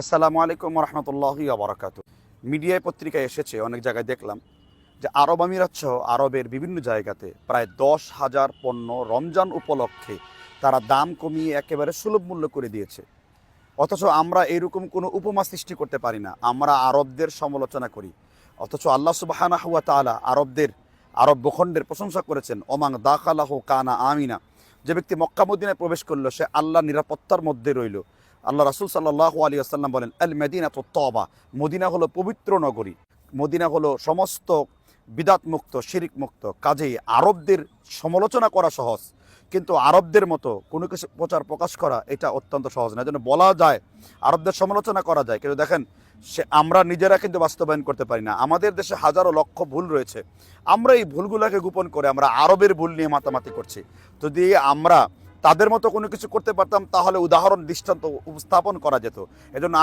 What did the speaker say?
আসসালামু আলাইকুম রহমতুল্লাহ আবরাকাত মিডিয়ায় পত্রিকায় এসেছে, অনেক জায়গায় দেখলাম, যে আরব আমিরাত সহ আরবের বিভিন্ন জায়গাতে প্রায় দশ হাজার পণ্য রমজান উপলক্ষে তারা দাম কমিয়ে একেবারে সুলভ মূল্য করে দিয়েছে। অথচ আমরা এরকম কোনো উপমা সৃষ্টি করতে পারি না, আমরা আরবদের সমালোচনা করি। অথচ আল্লাহ সুবাহানা হুয়া তালা আরবদের, আরব ভূখণ্ডের প্রশংসা করেছেন ওমাং দাখালাহ কানা আমিনা, যে ব্যক্তি মক্কা মদিনায় প্রবেশ করল, সে আল্লাহ নিরাপত্তার মধ্যে রইল। আল্লাহ রাসুল সাল্লাহ আলী আসাল্লাম বলেন আল মেদিনা তো তবা মদিনা হলো পবিত্র নগরী। মদিনা হলো সমস্ত বিদাত মুক্ত শিরিক মুক্ত কাজেই আরবদের সমালোচনা করা সহজ। কিন্তু আরবদের মতো কোনো কিছু প্রচার প্রকাশ করা এটা অত্যন্ত সহজ না। যেন বলা যায়, আরবদের সমালোচনা করা যায়। কিন্তু দেখেন, সে আমরা নিজেরা কিন্তু বাস্তবায়ন করতে পারি না। আমাদের দেশে হাজারো লক্ষ ভুল রয়েছে। আমরা এই ভুলগুলোকে গোপন করে আমরা আরবের ভুল নিয়ে মাতামাতি করছি। যদি আমরা তাদের মতো কোনো কিছু করতে পারতাম তাহলে উদাহরণ দৃষ্টান্ত উপস্থাপন করা যেত। এজন্য